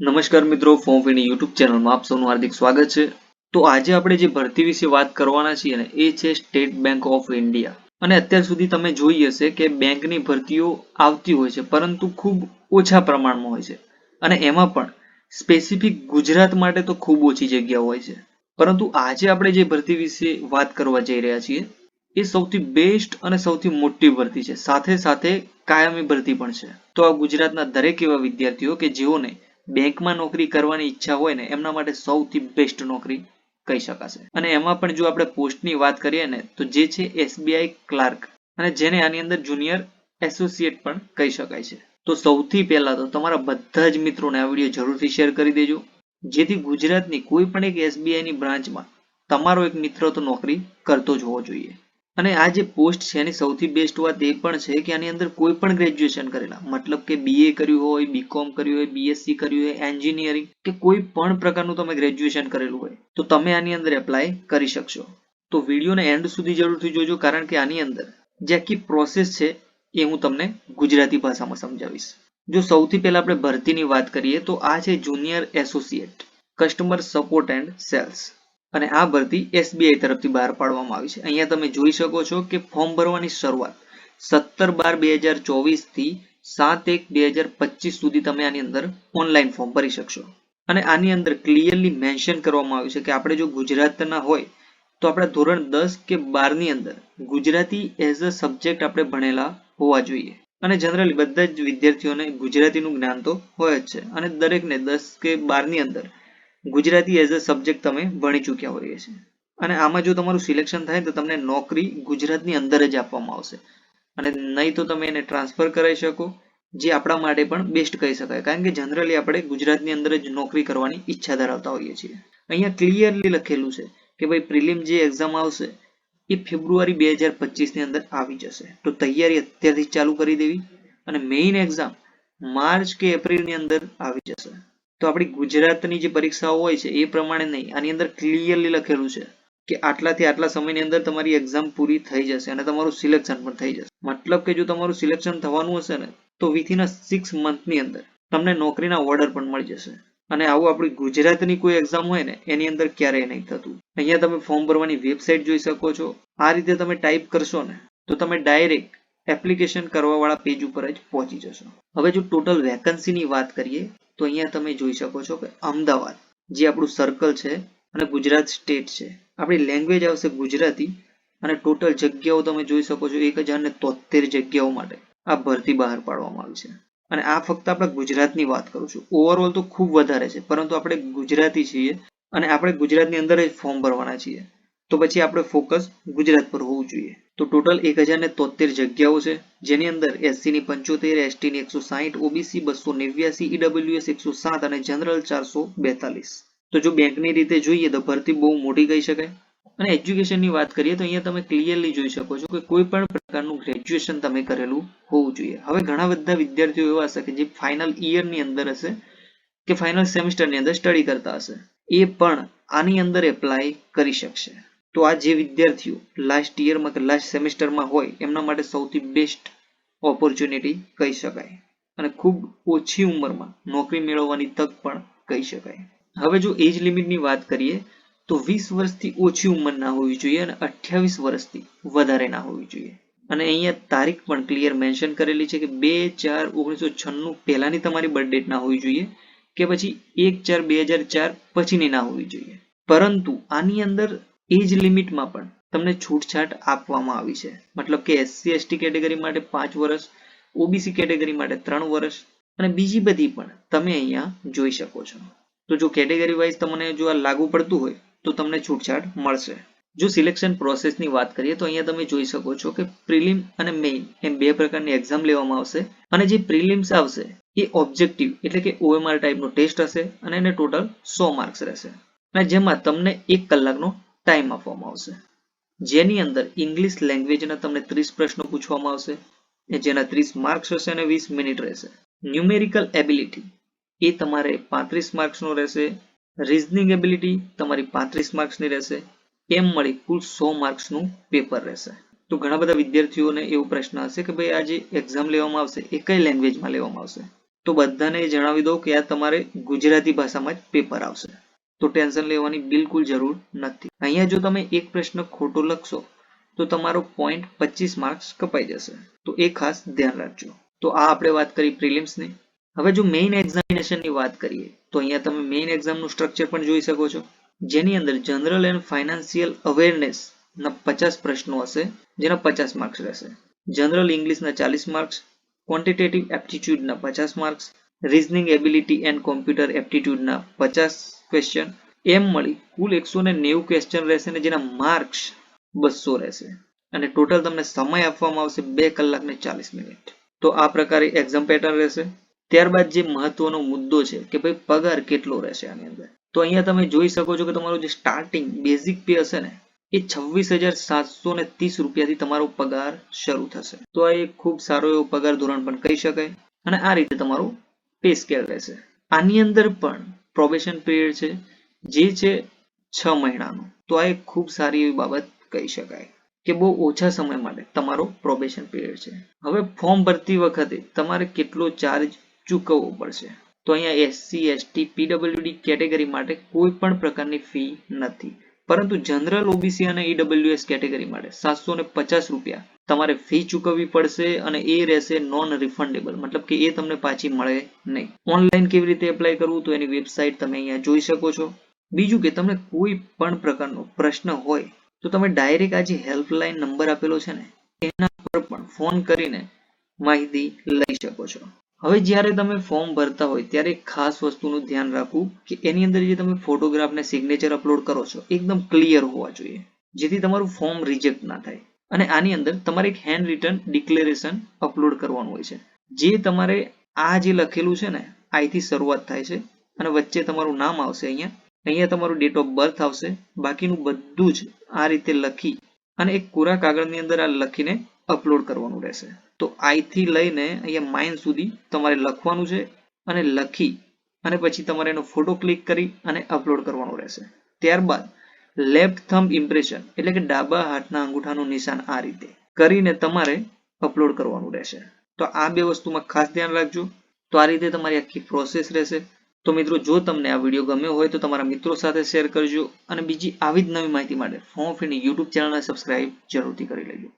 નમસ્કાર મિત્રો ફોર્મ ફીની યુટ્યુબ ચેનલમાં આપ સૌનું હાર્દિક સ્વાગત છે. તો આજે આપણે જે ભરતી વિશે વાત કરવાના છીએ ને, એ છે સ્ટેટ બેંક ઓફ ઇન્ડિયા. અને અત્યાર સુધી તમે જોઈ હશે કે બેંકની ભરતીઓ આવતી હોય છે, પરંતુ ખૂબ ઓછા પ્રમાણમાં હોય છે. અને એમાં પણ સ્પેસિફિક ગુજરાત માટે તો ખૂબ ઓછી જગ્યા હોય છે. પરંતુ આજે આપણે જે ભરતી વિશે વાત કરવા જઈ રહ્યા છીએ, એ સૌથી બેસ્ટ અને સૌથી મોટી ભરતી છે. સાથે સાથે કાયમી ભરતી પણ છે. તો આ ગુજરાતના દરેક એવા વિદ્યાર્થીઓ કે જેઓને બેંકમાં નોકરી કરવાની ઈચ્છા હોય ને, એમના માટે સૌથી બેસ્ટ નોકરી કહી શકાશે. અને એમાં પણ જો આપણે પોસ્ટની વાત કરીએ ને, તો જે છે એસબીઆઈ ક્લાર્ક. અને જેને આની અંદર જુનિયર એસોસિએટ પણ કહી શકાય છે. તો સૌથી પહેલા તો તમારા બધા જ મિત્રોને આ વીડિયો જરૂરથી શેર કરી દેજો. જેથી ગુજરાતની કોઈ પણ એક એસબીઆઈ ની બ્રાન્ચમાં તમારો એક મિત્ર તો નોકરી કરતો જ હોવો જોઈએ. અને આ જે પોસ્ટ છે, એની સૌથી બેસ્ટ વાત એ પણ છે કે આની અંદર કોઈ પણ ગ્રેજ્યુએશન કરેલા મતલબ કે બીએ કર્યું હોય બીકોમ કર્યું હોય બીએસસી કર્યું હોય એન્જિનિયરિંગ કે કોઈ પણ પ્રકારનું તમે ગ્રેજ્યુએશન કરેલું હોય, તો તમે આની અંદર એપ્લાય કરી શકશો. તો વિડીયોને એન્ડ સુધી જરૂરથી જોજો, કારણ કે આની અંદર જે આખી પ્રોસેસ છે એ હું તમને ગુજરાતી ભાષામાં સમજાવીશ. જો સૌથી પહેલા આપણે ભરતીની વાત કરીએ, તો આ છે junior associate customer support and sales અને આ ભરતી એસબીઆઈ તરફથી બહાર પાડવામાં આવી છે. અહીંયા તમે જોઈ શકો છો કે ફોર્મ ભરવાની શરૂઆત સત્તર બાર બે હજાર ચોવીસથી સાત એક બે હજાર પચીસ સુધી તમે આની અંદર ઓનલાઈન ફોર્મ ભરી શકશો. અને આની અંદર ક્લિયરલી મેન્શન કરવામાં આવ્યું છે કે આપણે જો ગુજરાતના હોય તો આપણે ધોરણ દસ કે બારની અંદર ગુજરાતી એઝ અ સબ્જેક્ટ આપણે ભણેલા હોવા જોઈએ. અને જનરલી બધા જ વિદ્યાર્થીઓને ગુજરાતીનું જ્ઞાન તો હોય જ છે. અને દરેકને દસ કે બારની અંદર ગુજરાતી એઝ અ સબ્જેક્ટ તમે ભણી ચૂક્યા હોઈએ છે અને આમાં જો તમારું સિલેક્શન થાય તો તમને નોકરી ગુજરાતની અંદર જ આપવામાં આવશે. અને નહીં તો તમે એને ટ્રાન્સફર કરાવી શકો, જે આપણા માટે પણ બેસ્ટ કહી શકાય. કારણ કે જનરલી આપણે ગુજરાતની અંદર જ નોકરી કરવાની ઈચ્છા ધરાવતા હોઈએ છીએ. અહીંયા ક્લિયરલી લખેલું છે કે ભાઈ પ્રિલિમ જે એક્ઝામ આવશે એ ફેબ્રુઆરી બે હજાર પચીસની અંદર આવી જશે. તો તૈયારી અત્યારથી ચાલુ કરી દેવી અને મેઇન એક્ઝામ માર્ચ કે એપ્રિલની અંદર આવી જશે. તો આપણી ગુજરાતની જે પરીક્ષાઓ હોય છે, એ પ્રમાણે નહીં. આની અંદર ક્લિયરલી લખેલું છે કે આટલાથી આટલા સમયની અંદર તમારી એક્ઝામ પૂરી થઈ જશે અને તમારું સિલેક્શન પણ થઈ જશે. મતલબ કે જો તમારું સિલેક્શન થવાનું હશે ને, તો વિથિન અ સિક્સ મંથની અંદર તમને નોકરીના ઓર્ડર પણ મળી જશે. અને આવું આપણી ગુજરાતની કોઈ એક્ઝામ હોય ને, એની અંદર ક્યારેય નહીં થતું. અહીંયા તમે ફોર્મ ભરવાની વેબસાઇટ જોઈ શકો છો. આ રીતે તમે ટાઈપ કરશો ને, તો તમે ડાયરેક્ટ એપ્લિકેશન કરવા વાળા પેજ ઉપર જ પહોંચી જશો. હવે જો ટોટલ વેકન્સીની વાત કરીએ તો અહીંયા તમે જોઈ શકો છો કે અમદાવાદ, જે આપણું સર્કલ છે અને ગુજરાત સ્ટેટ છે. આપણી લેંગ્વેજ આવશે ગુજરાતી અને ટોટલ જગ્યાઓ તમે જોઈ શકો છો એક હજાર ને તોતેર જગ્યાઓ માટે આ ભરતી બહાર પાડવામાં આવી છે. અને આ ફક્ત આપણે ગુજરાતની વાત કરું છું. ઓવરઓલ તો ખૂબ વધારે છે, પરંતુ આપણે ગુજરાતી છીએ અને આપણે ગુજરાતની અંદર જ ફોર્મ ભરવાના છીએ. તો પછી આપણે ફોકસ ગુજરાત પર હોવું જોઈએ. તો ટોટલ એક હજાર તોતેર જગ્યાઓ છે, જેની અંદર એસસી ની પંચોતેર એસટી ની એકસો સાહીઠ ઓબીસી બસો નેવ્યાસી ઈડબ્લ્યુએસ એકસો સાત અને જનરલ ચારસો બેતાલીસ. તો જો બેંકની રીતે જોઈએ તો ભરતી બહુ મોટી કહી શકાય. અને એજ્યુકેશનની વાત કરીએ તો અહીંયા તમે ક્લિયરલી જોઈ શકો છો કે કોઈ પણ પ્રકારનું ગ્રેજ્યુએશન તમે કરેલું હોવું જોઈએ. હવે ઘણા બધા વિદ્યાર્થીઓ એવા હશે કે જે ફાઇનલ ઇયરની અંદર હશે કે ફાઇનલ સેમિસ્ટરની અંદર સ્ટડી કરતા હશે. એ પણ આની અંદર એપ્લાય કરી શકશે. તો આ જે વિદ્યાર્થીઓ લાસ્ટ યરમાં કે લાસ્ટ સેમેસ્ટરમાં હોય, એમના માટે સૌથી બેસ્ટ ઓપોર્ચ્યુનિટી કહી શકાય. અને ખૂબ ઓછી ઉંમરમાં નોકરી મેળવવાની તક પણ કહી શકાય. હવે જો એજ લિમિટની વાત કરીએ, તો વીસ વર્ષથી ઓછી ઉંમર ના હોવી જોઈએ અને અઠ્યાવીસ વર્ષથી વધારે ના હોવી જોઈએ. અને અહીંયા તારીખ પણ ક્લિયર મેન્શન કરેલી છે કે બે ચાર ઓગણીસો છન્નું પહેલાની તમારી બર્થ ડેટ ના હોવી જોઈએ કે પછી એક ચાર બે હજાર ચાર પછીની ના હોવી જોઈએ. પરંતુ આની અંદર એજ લિમિટમાં પણ તમને છૂટછાટ આપવામાં આવી છે. મતલબ કે એસસી એસટી કેટેગરી માટે પાંચ વર્ષ ઓબીસી કેટેગરી માટે ત્રણ વર્ષ અને બીજી બધી પણ તમે અહીંયા જોઈ શકો છો. તો જો કેટેગરી વાઇઝ તમને જો આ લાગુ પડતું હોય, તો તમને છૂટછાટ મળશે. જો સિલેક્શન પ્રોસેસની વાત કરીએ, તો અહીંયા તમે જોઈ શકો છો કે પ્રિલિમ અને મેઇન એમ બે પ્રકારની એક્ઝામ લેવામાં આવશે અને જે પ્રિલિમ્સ આવશે એ ઓબ્જેક્ટિવ એટલે કે ઓએમઆર ટાઈપનો ટેસ્ટ હશે અને એને ટોટલ સો માર્ક્સ રહેશે. અને જેમાં તમને એક કલાકનો ટાઈમ આપવામાં આવશે. જેની અંદર ઇંગ્લિશ લેંગ્વેજના તમને ત્રીસ પ્રશ્નો પૂછવામાં આવશે જેના ત્રીસ માર્ક્સ હશે અને વીસ મિનિટ રહેશે. ન્યુમેરિકલ એબિલિટી એ તમારે પાંત્રીસ માર્ક્સનો રહેશે. રિઝનિંગ એબિલિટી તમારી પાંત્રીસ માર્ક્સની રહેશે. એમ મળી કુલ સો માર્ક્સનું પેપર રહેશે. તો ઘણા બધા વિદ્યાર્થીઓને એવો પ્રશ્ન હશે કે ભાઈ આ જે એક્ઝામ લેવામાં આવશે, એ કઈ લેંગ્વેજમાં લેવામાં આવશે? તો બધાને જણાવી દઉં કે આ તમારે ગુજરાતી ભાષામાં જ પેપર આવશે. તો ટેન્શન લેવાની બિલકુલ જરૂર નથી. અહીંયા જો તમે એક પ્રશ્ન ખોટો લખશો, તો તમારો પોઈન્ટ પચીસ માર્ક્સ કપાઈ જશે. તો એ ખાસ ધ્યાન રાખજો. તો આ આપણે વાત કરી પ્રિલિમ્સની હવે જો મેઇન એક્ઝામિનેશનની વાત કરીએ, તો અહીંયા તમે મેઇન એક્ઝામનું સ્ટ્રક્ચર પણ જોઈ શકો છો. જેની અંદર જનરલ એન્ડ ફાઇનાન્શિયલ અવેરનેસ ના પચાસ પ્રશ્નો હશે, જેના પચાસ માર્ક્સ રહેશે. જનરલ ઇંગ્લિશના ચાલીસ માર્ક્સ ક્વોન્ટિટેટિવ એપ્ટિટ્યૂડના પચાસ marks reasoning ability and computer એપ્ટિટ્યૂડના પચાસ ક્વેશ્ચન એમ મળી, કુલ એકસો ને નેવું ક્વેશ્ચન રહેશે ને જેના માર્ક્સ બસો રહેશે. અને ટોટલ તમને સમય આપવામાં આવશે બે કલાક ને ચાલીસ મિનિટ. તો આ પ્રકારે એક્ઝામ પેટર્ન રહેશે. ત્યારબાદ જે મહત્વનો મુદ્દો છે કે ભાઈ પગાર કેટલો રહેશે આની અંદર. તો અહીંયા તમે જોઈ શકો છો કે તમારું જે સ્ટાર્ટિંગ બેઝિક પે હશે ને, એ છવ્વીસ હજાર સાતસો ને ત્રીસ રૂપિયાથી તમારો પગાર શરૂ થશે. તો આ એક ખૂબ સારો એવો પગાર ધોરણ પણ કહી શકાય. અને આ રીતે તમારું પે સ્કેલ રહેશે. આની અંદર પણ પ્રોબેશન પીરિયડ છે, જે છે છ મહિનાનો. તો આ એક ખૂબ સારી એવી બાબત કહી શકાય કે બહુ ઓછા સમય માટે તમારો પ્રોબેશન પીરિયડ છે. હવે ફોર્મ ભરતી વખતે તમારે કેટલો ચાર્જ ચૂકવવો પડશે? તો અહીંયા એસસી એસટી પીડબ્લ્યુડી કેટેગરી માટે કોઈ પણ પ્રકારની ફી નથી. પરંતુ જનરલ ઓબીસી અને ઈડબ્લ્યુએસ કેટેગરી માટે સાતસો ને પચાસ રૂપિયા તમારે ફી ચૂકવવી પડશે અને એ રહેશે નોન રિફંડેબલ મતલબ કે એ તમને પાછી મળે નહીં. ઓનલાઈન કેવી રીતે એપ્લાય કરવું તો એની વેબસાઇટ તમે અહીંયા જોઈ શકો છો. બીજું કે તમને કોઈ પણ પ્રકારનો પ્રશ્ન હોય, તો તમે ડાયરેક્ટ આ જે હેલ્પલાઇન નંબર આપેલો છે ને, એના પર પણ ફોન કરીને માહિતી લઈ શકો છો. હવે જ્યારે તમે ફોર્મ ભરતા હોય, ત્યારે ખાસ વસ્તુનું ધ્યાન રાખવું કે એની અંદર જે તમે ફોટોગ્રાફ ને સિગ્નેચર અપલોડ કરો છો, એકદમ ક્લિયર હોવા જોઈએ. જેથી તમારું ફોર્મ રિજેક્ટ ના થાય. અને આની અંદર તમારે એક હેન્ડ રિટર્ન ડિક્લેરેશન અપલોડ કરવાનું હોય છે. જે તમારે આ જે લખેલું છે ને, આઈથી શરૂઆત થાય છે અને વચ્ચે તમારું નામ આવશે અહીંયા. અહીંયા તમારું ડેટ ઓફ બર્થ આવશે. બાકીનું બધું જ આ રીતે લખી અને એક કોરા કાગળની અંદર આ લખીને અપલોડ કરવાનું રહેશે. તો આઈથી લઈને અહીંયા માઇન સુધી તમારે લખવાનું છે અને લખી અને પછી તમારે એનો ફોટો ક્લિક કરી અને અપલોડ કરવાનું રહેશે. ત્યારબાદ લેફ્ટ થમ્બ ઇમ્પ્રેશન એટલે કે ડાબા હાથના અંગૂઠાનું નિશાન આ રીતે કરીને તમારે અપલોડ કરવાનું રહેશે. તો આ બે વસ્તુમાં ખાસ ધ્યાન રાખજો. તો આ રીતે તમારી આખી પ્રોસેસ રહેશે. તો મિત્રો, જો તમને આ વીડિયો ગમ્યો હોય તો તમારા મિત્રો સાથે શેર કરજો અને બીજી આવી જ નવી માહિતી માટે ફોર્મ ફીની યુટ્યુબ ચેનલને સબસ્ક્રાઇબ જરૂરથી કરી લેજો.